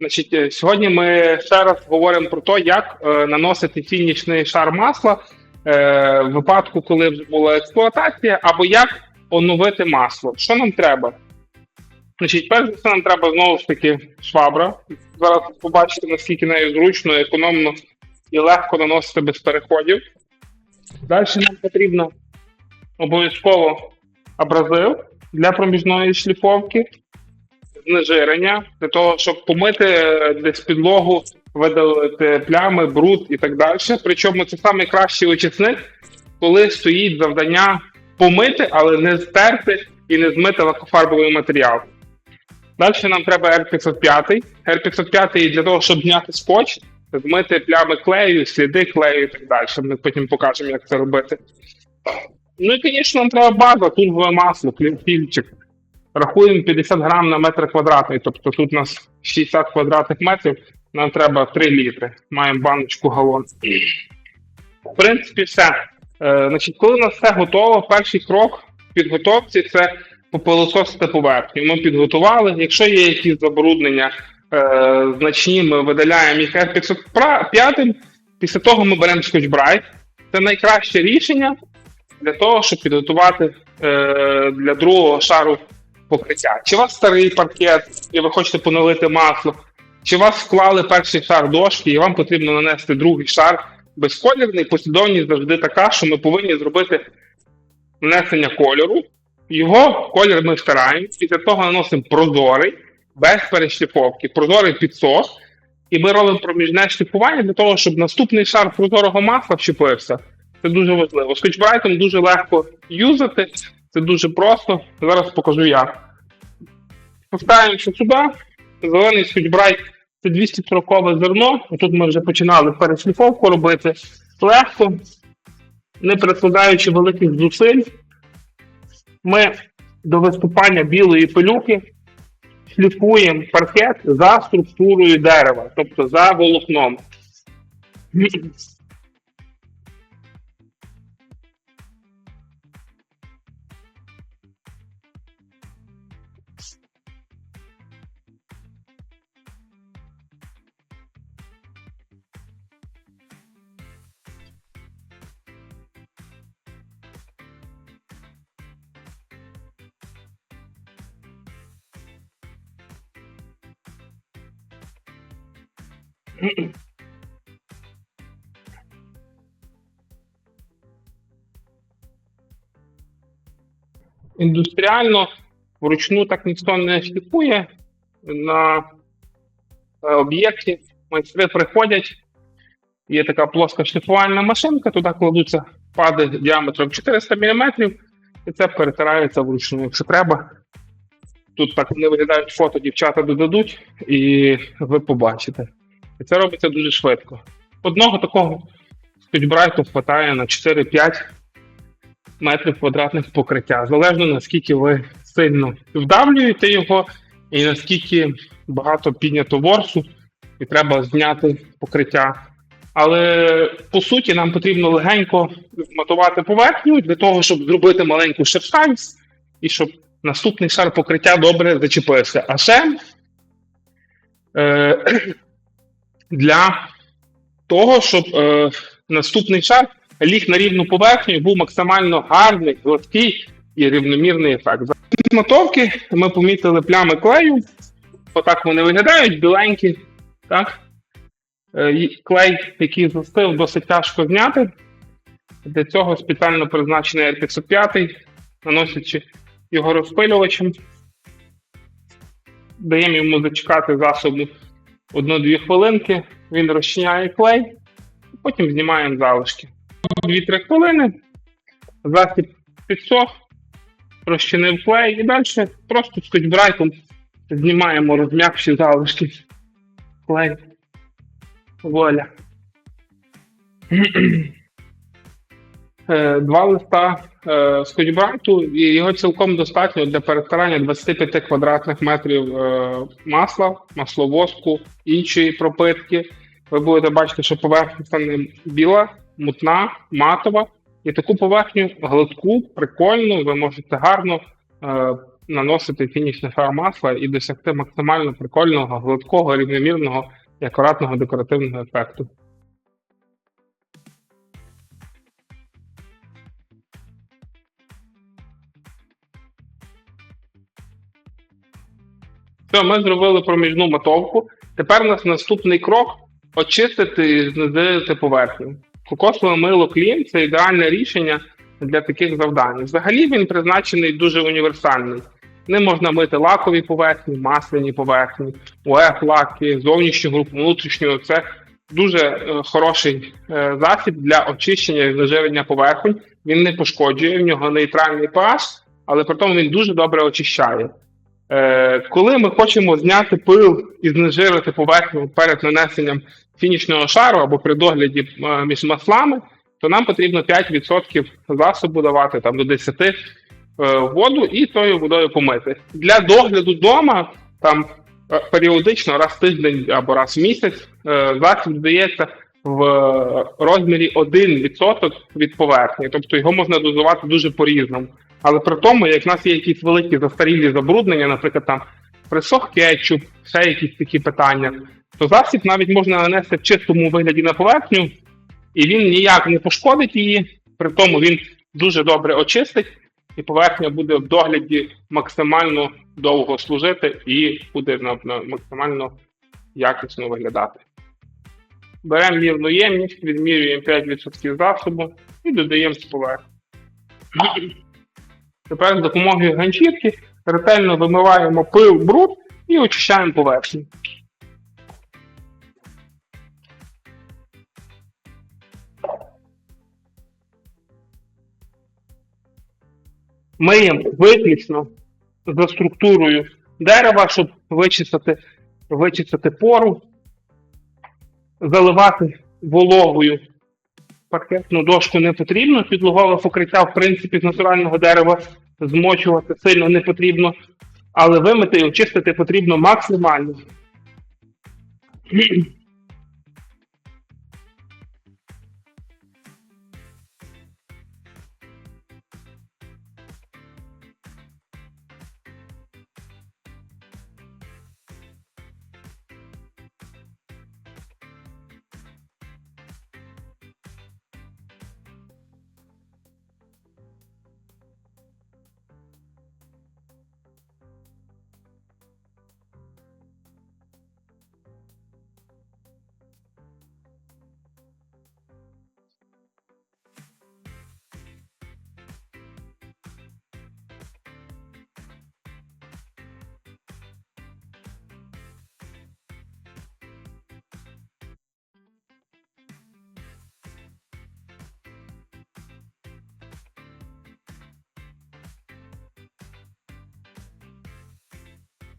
Значить, е, сьогодні ми ще раз говоримо про те, як е, наносити фінішний шар масла е, в випадку, коли вже була експлуатація, або як оновити масло. Що нам треба? Значить, перш за все, нам треба знову ж таки швабра. Зараз побачите, наскільки нею зручно, економно і легко наносити без переходів. Далі нам потрібно обов'язково абразив для проміжної шліфовки знежирення для того, щоб помити е, десь підлогу, видалити плями, бруд і так далі. Причому це найкращий очисник, коли стоїть завдання помити, але не стерти і не змити лакофарбовий матеріал. Далі нам треба R505. R505 для того, щоб зняти скотч, змити плями клею, сліди клею і так далі. Ми потім покажемо, як це робити. Ну і, звісно, нам треба база, тульгове масло, фільчик. Рахуємо 50 грам на метр квадратний, тобто тут у нас 60 квадратних метрів, нам треба 3 літри. Маємо баночку галон. В принципі, все. Е, значить, коли у нас все готово, перший крок в підготовці це попилососити поверхню. Ми підготували. Якщо є якісь забруднення е, значні, ми видаляємо їх R505. Після того ми беремо Brite. Це найкраще рішення для того, щоб підготувати е, для другого шару покриття. Чи у вас старий паркет, і ви хочете поновити масло, чи у вас вклали перший шар дошки, і вам потрібно нанести другий шар безколірний, послідовність завжди така, що ми повинні зробити нанесення кольору. Його колір ми втираємо, після того наносимо прозорий, без перешліфовки, прозорий підсос. І ми робимо проміжне шліфування для того, щоб наступний шар прозорого масла вщепився. Це дуже важливо. Скотчбрайтом дуже легко юзати, це дуже просто. Зараз покажу як. Поставимося сюди. Зелений скотчбрайт це 240 зерно. Тут ми вже починали перешліфовку робити легко, не прикладаючи великих зусиль. Ми до виступання білої пилюки шліфуємо паркет за структурою дерева, тобто за волокном. Індустріально вручну так ніхто не шліфує на е, об'єкті. Майстри приходять, є така плоска шліфувальна машинка, туди кладуться пади діаметром 400 мм, і це перетирається вручну, якщо треба. Тут так не виглядають фото, дівчата додадуть, і ви побачите. І це робиться дуже швидко. Одного такого скотчбрайту вистачає на 4-5 метрів квадратних покриття. Залежно наскільки ви сильно вдавлюєте його, і наскільки багато піднято ворсу, і треба зняти покриття. Але по суті нам потрібно легенько зматувати поверхню для того, щоб зробити маленьку шершавість і щоб наступний шар покриття добре зачепився. А ще е, для того, щоб е, наступний шар ліг на рівну поверхню і був максимально гарний, гладкий і рівномірний ефект. За мотовки ми помітили плями клею. Отак вони виглядають, біленькі. Так? Е, клей, який застив, досить тяжко зняти. Для цього спеціально призначений R505, наносячи його розпилювачем. Даємо йому зачекати засобу 1-2 хвилинки, він розчиняє клей, потім знімаємо залишки. 2-3 хвилини, засіб підсох, розчинив клей і далі просто скотчбрайтом знімаємо розм'якші залишки. Клей. Воля. Е, Два листа е, скотчбрайту, і його цілком достатньо для перетирання 25 квадратних метрів е, масла, масловозку, іншої пропитки. Ви будете бачити, що поверхня стане біла, мутна, матова. І таку поверхню гладку, прикольну, ви можете гарно е, наносити фінішний шар і досягти максимально прикольного, гладкого, рівномірного і акуратного декоративного ефекту. Все, ми зробили проміжну мотовку. Тепер у нас наступний крок очистити і знизити поверхню. Кокосове мило клін це ідеальне рішення для таких завдань. Взагалі він призначений дуже універсальний. Ним можна мити лакові поверхні, масляні поверхні, УЕФ лаки, зовнішню групу, внутрішню. Це дуже е, хороший е, засіб для очищення і знежирення поверхонь. Він не пошкоджує, в нього нейтральний pH, але при тому він дуже добре очищає. Е, коли ми хочемо зняти пил і знежирити поверхню перед нанесенням фінішного шару або при догляді е, між маслами, то нам потрібно 5% засобу давати там до 10 е, воду і тою водою помити. Для догляду вдома там періодично раз в тиждень або раз в місяць засіб додається в розмірі 1% від поверхні, тобто його можна дозувати дуже по-різному. Але при тому, як в нас є якісь великі застарілі забруднення, наприклад, там присох кетчуп, ще якісь такі питання, то засіб навіть можна нанести в чистому вигляді на поверхню, і він ніяк не пошкодить її, при тому він дуже добре очистить, і поверхня буде в догляді максимально довго служити і буде максимально якісно виглядати. Беремо мірну ємність, відмірюємо 5% засобу і додаємо з поверхні. Тепер з допомогою ганчірки ретельно вимиваємо пил, бруд і очищаємо поверхню. Миємо виключно за структурою дерева, щоб вичистити, вичистити пору, заливати вологою паркетну дошку не потрібно. Підлогове покриття, в принципі, з натурального дерева змочувати сильно не потрібно, але вимити і очистити потрібно максимально.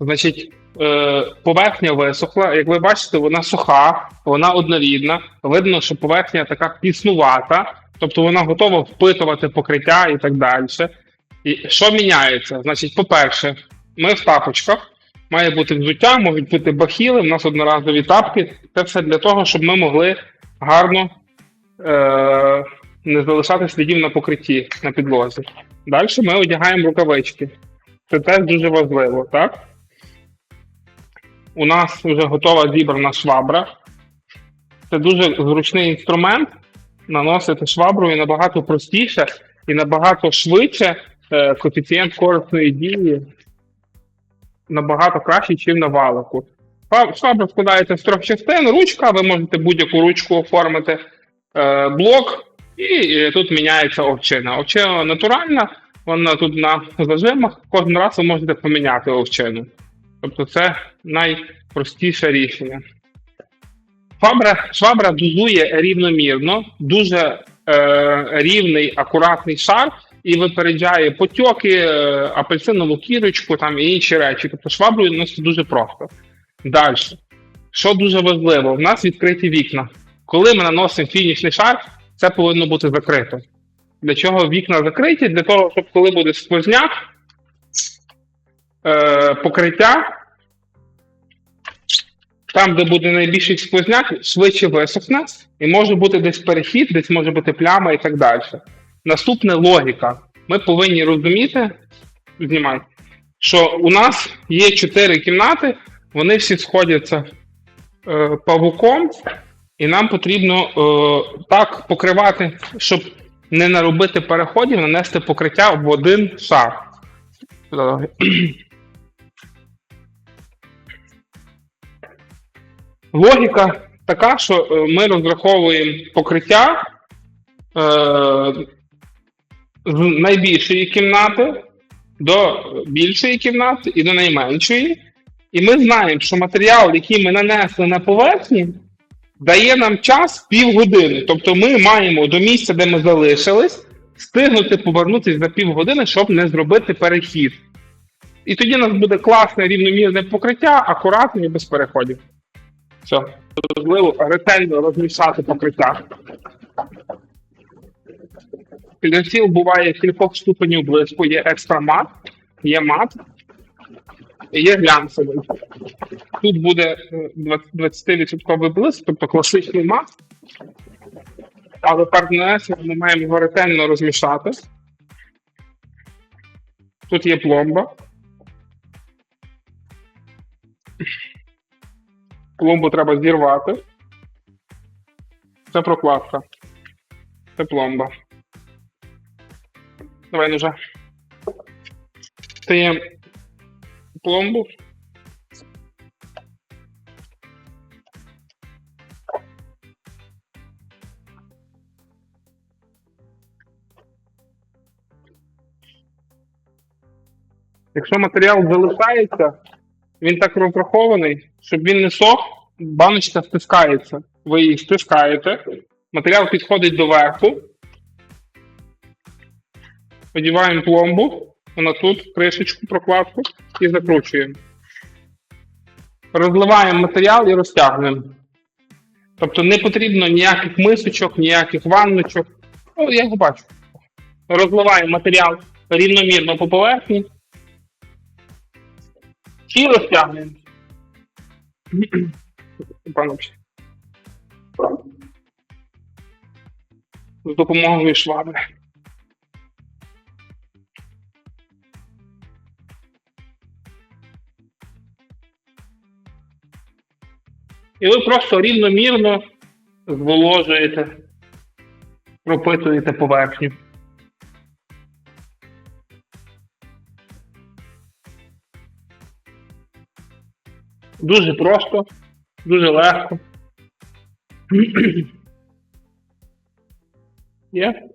Значить, е, поверхня висохла. Як ви бачите, вона суха, вона однорідна. Видно, що поверхня така піснувата, тобто вона готова впитувати покриття і так далі. І що міняється? Значить, по-перше, ми в тапочках. Має бути взуття, можуть бути бахіли, в нас одноразові тапки. Це все для того, щоб ми могли гарно е- не залишати слідів на покритті на підлозі. Далі ми одягаємо рукавички. Це теж дуже важливо, так? У нас вже готова зібрана швабра. Це дуже зручний інструмент. Наносити шваброю набагато простіше і набагато швидше е, коефіцієнт корисної дії набагато кращий, ніж на валику. Швабра складається з трьох частин. Ручка, ви можете будь-яку ручку оформити, е, блок, і, е, тут міняється овчина. Овчина натуральна, вона тут на зажимах. Кожен раз ви можете поміняти овчину. Тобто це найпростіше рішення. Швабра, швабра дозує рівномірно, дуже е, рівний, акуратний шар і випереджає потьоки, е, апельсинову кірочку там, і інші речі. Тобто шваброю носить дуже просто. Далі. Що дуже важливо, в нас відкриті вікна. Коли ми наносимо фінішний шар, це повинно бути закрито. Для чого вікна закриті? Для того, щоб коли буде сквозняк, е, покриття, там, де буде найбільший сквозняк, швидше висохне, і може бути десь перехід, десь може бути пляма і так далі. Наступне логіка. Ми повинні розуміти, знімай, що у нас є чотири кімнати, вони всі сходяться е, павуком, і нам потрібно е, так покривати, щоб не наробити переходів, нанести покриття в один шар. Логіка така, що е, ми розраховуємо покриття е, з найбільшої кімнати до більшої кімнати і до найменшої. І ми знаємо, що матеріал, який ми нанесли на поверхні, дає нам час півгодини. Тобто ми маємо до місця, де ми залишились, встигнути повернутися за півгодини, щоб не зробити перехід. І тоді у нас буде класне рівномірне покриття, акуратне і без переходів. Все. Важливо ретельно розмішати покриття. Підрозділ буває кількох ступенів блиску, є екстра мат, є мат, і є глянцевий. Тут буде е, 20% 20% блиск, тобто класичний мат. Але перед нанесенням ми маємо його ретельно розмішати. Тут є пломба. Пломбу треба зірвати. Це прокладка. Це пломба. Давай ножа. Стаємо пломбу. Якщо матеріал залишається, він так розрахований, щоб він не сох, баночка стискається. Ви її стискаєте, матеріал підходить до верху. Одіваємо пломбу, вона тут, кришечку, прокладку і закручуємо. Розливаємо матеріал і розтягнемо. Тобто не потрібно ніяких мисочок, ніяких ванночок. Ну, я його бачу. Розливаємо матеріал рівномірно по поверхні. І розтягнемо. Панове. З допомогою швабри. І ви просто рівномірно зволожуєте, пропитуєте поверхню. Дуже просто, дуже легко. Є?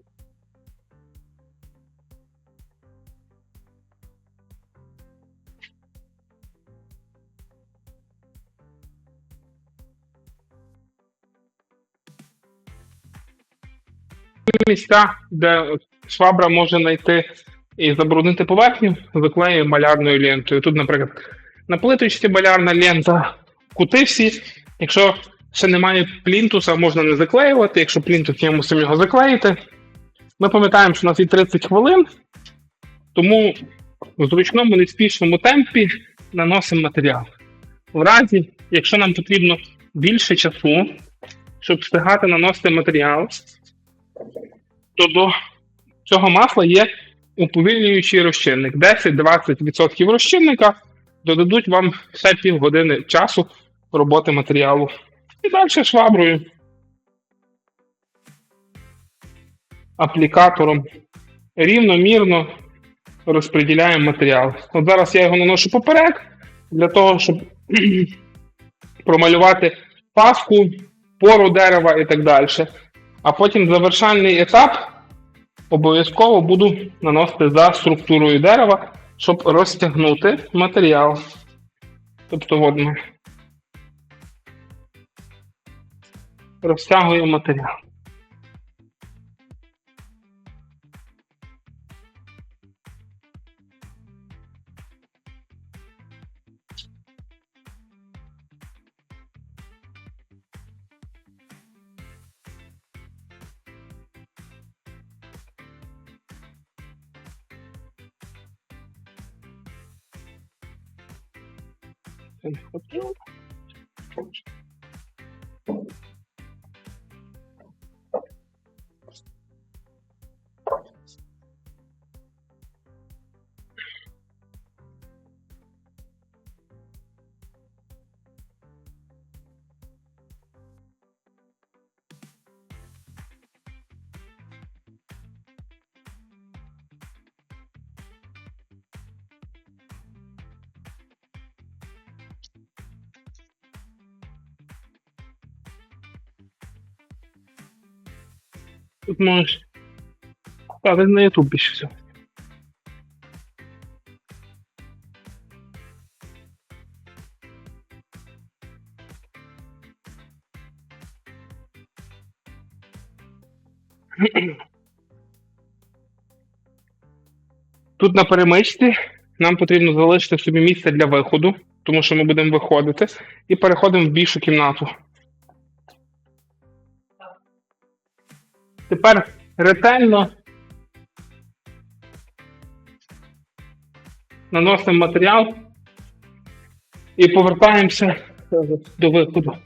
Місця, де швабра може знайти і забруднити поверхню, заклеює малярною лентою. Тут, наприклад, на плиточці малярна лента, кути всі. Якщо ще немає плінтуса, можна не заклеювати. Якщо плінтус є, мусимо його заклеїти. Ми пам'ятаємо, що у нас є 30 хвилин, тому в зручному неспішному темпі наносимо матеріал. В разі, якщо нам потрібно більше часу, щоб встигати наносити матеріал, то до цього масла є уповільнюючий розчинник. 10-20% розчинника додадуть вам ще півгодини часу роботи матеріалу. І далі шваброю. Аплікатором рівномірно розподіляємо матеріал. От зараз я його наношу поперек, для того, щоб промалювати паску, пору дерева і так далі. А потім завершальний етап обов'язково буду наносити за структурою дерева, щоб розтягнути матеріал. Тобто, от ми розтягуємо матеріал. происходило. Тут можеш. Та, ти на YouTube більше всього. Тут на перемичці нам потрібно залишити собі місце для виходу, тому що ми будемо виходити, і переходимо в більшу кімнату. Тепер ретельно наносимо матеріал і повертаємося до виходу.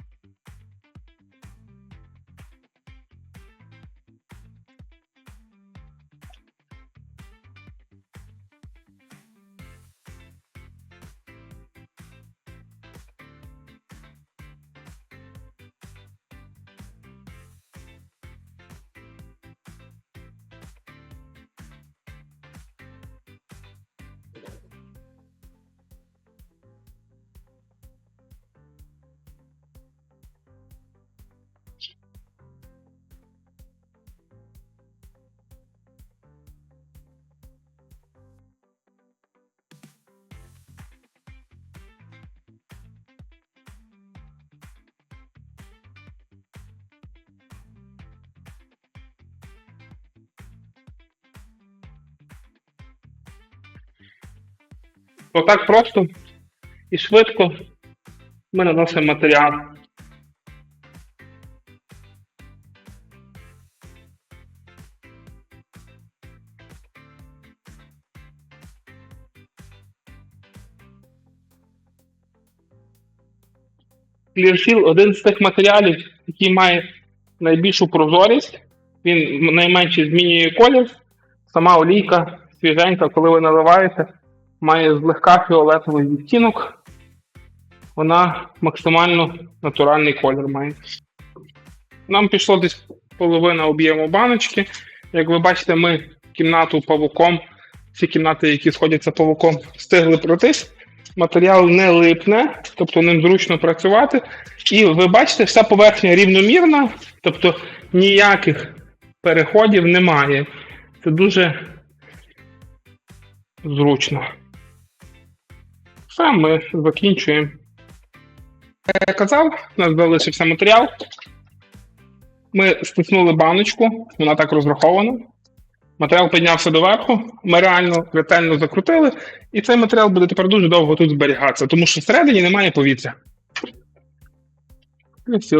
Отак просто і швидко ми наносимо матеріал. Clearfield один з тих матеріалів, який має найбільшу прозорість. Він найменше змінює колір. Сама олійка свіженька, коли ви наливаєте, має злегка фіолетовий відтінок. Вона максимально натуральний колір має. Нам пішло десь половина об'єму баночки. Як ви бачите, ми кімнату павуком, всі кімнати, які сходяться павуком, встигли пройтись. Матеріал не липне, тобто ним зручно працювати. І ви бачите, вся поверхня рівномірна, тобто ніяких переходів немає. Це дуже зручно. Все, ми закінчуємо. Як я казав, у нас залишився матеріал. Ми стиснули баночку, вона так розрахована. Матеріал піднявся доверху, ми реально ретельно закрутили, і цей матеріал буде тепер дуже довго тут зберігатися, тому що всередині немає повітря. І все.